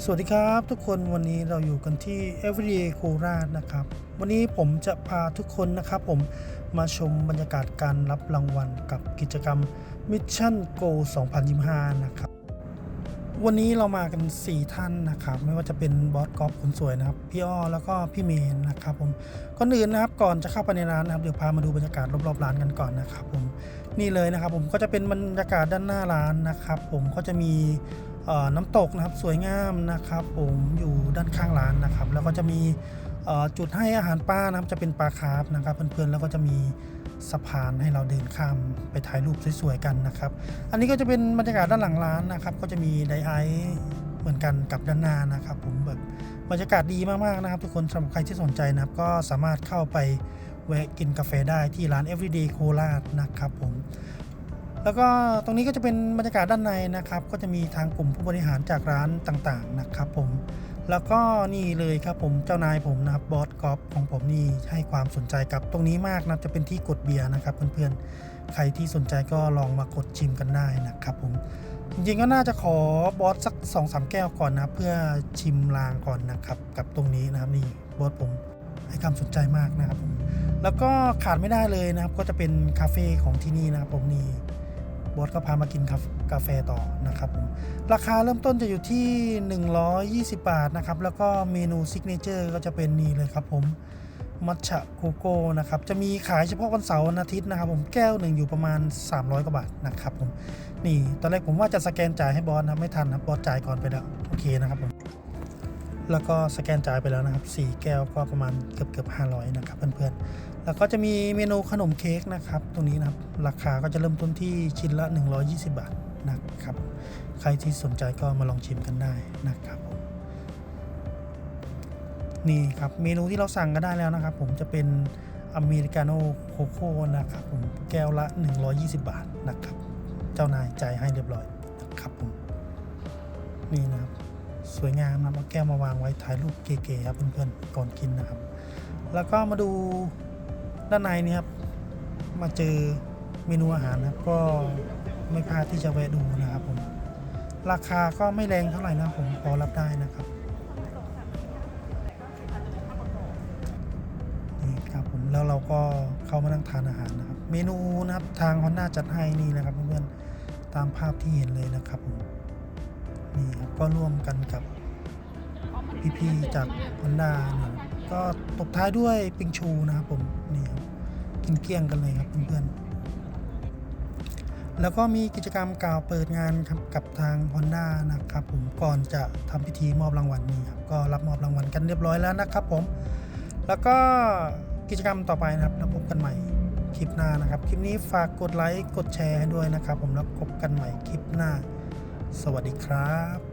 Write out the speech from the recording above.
สวัสดีครับทุกคนวันนี้เราอยู่กันที่ Everyday โคราชนะครับ วันนี้ผมจะพาทุกคนนะครับผมมาชมบรรยากาศการรับรางวัลกับกิจกรรม Mission Go 2025 นะครับ วันนี้เรามากัน 4 ท่านนะครับ ไม่ว่าจะเป็นบอสกอล์ฟคนสวยนะครับ พี่อ้อแล้วก็พี่เมนนะครับผมก่อนอื่นนะครับก่อนจะเข้าไปในร้านนะครับเดี๋ยวพามาดูบรรยากาศรอบๆร้านกันก่อนนะครับผมนี่เลยนะครับผมก็จะเป็นบรรยากาศด้านหน้าร้านนะครับ ผมก็จะมี น้ำตกนะครับสวยงามนะครับผมอยู่ด้านข้างร้านนะครับ แล้วก็จะมีจุดให้อาหารปลานะครับจะเป็นปลาคาร์ฟนะครับ เพื่อนๆแล้วก็จะมีสะพานให้เราเดินข้ามไปถ่ายรูปสวยๆกันนะครับ อันนี้ก็จะเป็นบรรยากาศด้านหลังร้านนะครับ ก็จะมีไดไอซ์เหมือนกันกับด้านหน้านะครับ ผมแบบบรรยากาศดีมากๆนะครับ ทุกคนสำหรับใครที่สนใจนะครับ ก็สามารถเข้าไปแวะกินกาแฟได้ที่ร้าน Everyday โคราชนะครับผม แล้วก็ตรงนี้ก็จะเป็นบรรยากาศด้านในนะครับ ก็จะมีทางกลุ่มผู้บริหารจากร้านต่างๆนะครับผม แล้วก็นี่เลยครับผมเจ้านายผมนะครับบอสกอล์ฟของผมนี่ให้ความสนใจกับตรงนี้มากนะจะเป็นที่กดเบียร์นะครับเพื่อนๆ ใครที่สนใจก็ลองมากดชิมกันได้นะครับผม จริงๆก็น่าจะขอบอสสัก2อสแก้วก่อนนะเพื่อชิมลางก่อนนะครับกับตรงนี้นะครับนี่บอสผมให้ความสนใจมากนะครับผม แล้วก็ขาดไม่ได้เลยนะครับก็จะเป็นคาเฟ่ของที่นี่นะครับผมนี่ บอสก็พามากินกาแฟต่อนะครับผมราคาเริ่มต้นจะอยู่ที่ 120 บาทนะครับ แล้วก็เมนูซิกเนเจอร์ก็จะเป็นนี่เลยครับผมมัทฉะโกโก้นะครับ จะมีขายเฉพาะวันเสาร์วันอาทิตย์นะครับ ผมแก้วหนึ่งอยู่ประมาณ 300 กว่าบาทนะครับผมนี่ตอนแรกผมว่าจะสแกนจ่ายให้บอสนะไม่ทันนะบอสจ่ายก่อนไปแล้ว โอเคนะครับผม แล้วก็สแกนจ่ายไปแล้วนะครับ 4 แก้วก็ประมาณเกือบเกือบ500 นะครับเพื่อนๆ แล้วก็จะมีเมนูขนมเค้กนะครับตรงนี้นะครับ ราคาก็จะเริ่มต้นที่ชิ้นละ 120 บาทนะครับ ใครที่สนใจก็มาลองชิมกันได้นะครับผมนี่ครับเมนูที่เราสั่งก็ได้แล้วนะครับ ผมจะเป็นอเมริกาโน่โคโค่นะครับผมแก้วละ 120 บาทนะครับ เจ้านายจ่ายให้เรียบร้อยนะครับผมนี่นะ สวยงามนะครับเอาแก้วมาวางไว้ถ่ายรูปเก๋ๆครับเพื่อนๆก่อนกินนะครับ แล้วก็มาดูด้านในนี่ครับ มาเจอเมนูอาหารนะครับก็ไม่พลาดที่จะแวะดูนะครับผมราคาก็ไม่แรงเท่าไหร่นะครับผมพอรับได้นะครับนี่ครับผมแล้วเราก็เข้ามานั่งทานอาหารนะครับ เมนูนะครับทางฮอนด้าจัดให้นี่นะครับเพื่อนๆตามภาพที่เห็นเลยนะครับผม นี่ครับก็ร่วมกันกับพี่ๆจากฮอนด้านี่ยก็ตบท้ายด้วยปิงชูนะครับผมนี่ครับกินเกลี้ยงกันเลยครับเพื่อนๆแล้วก็มีกิจกรรมกล่าวเปิดงานครับกับทาง Honda นะครับผมก่อนจะทำพิธีมอบรางวัลนี้ครับก็รับมอบรางวัลกันเรียบร้อยแล้วนะครับผมแล้วก็กิจกรรมต่อไปนะครับแล้วพบกันใหม่คลิปหน้านะครับ คลิปนี้ฝากกดไลค์กดแชร์ให้ด้วยนะครับ ผมแล้วพบกันใหม่คลิปหน้า สวัสดีครับ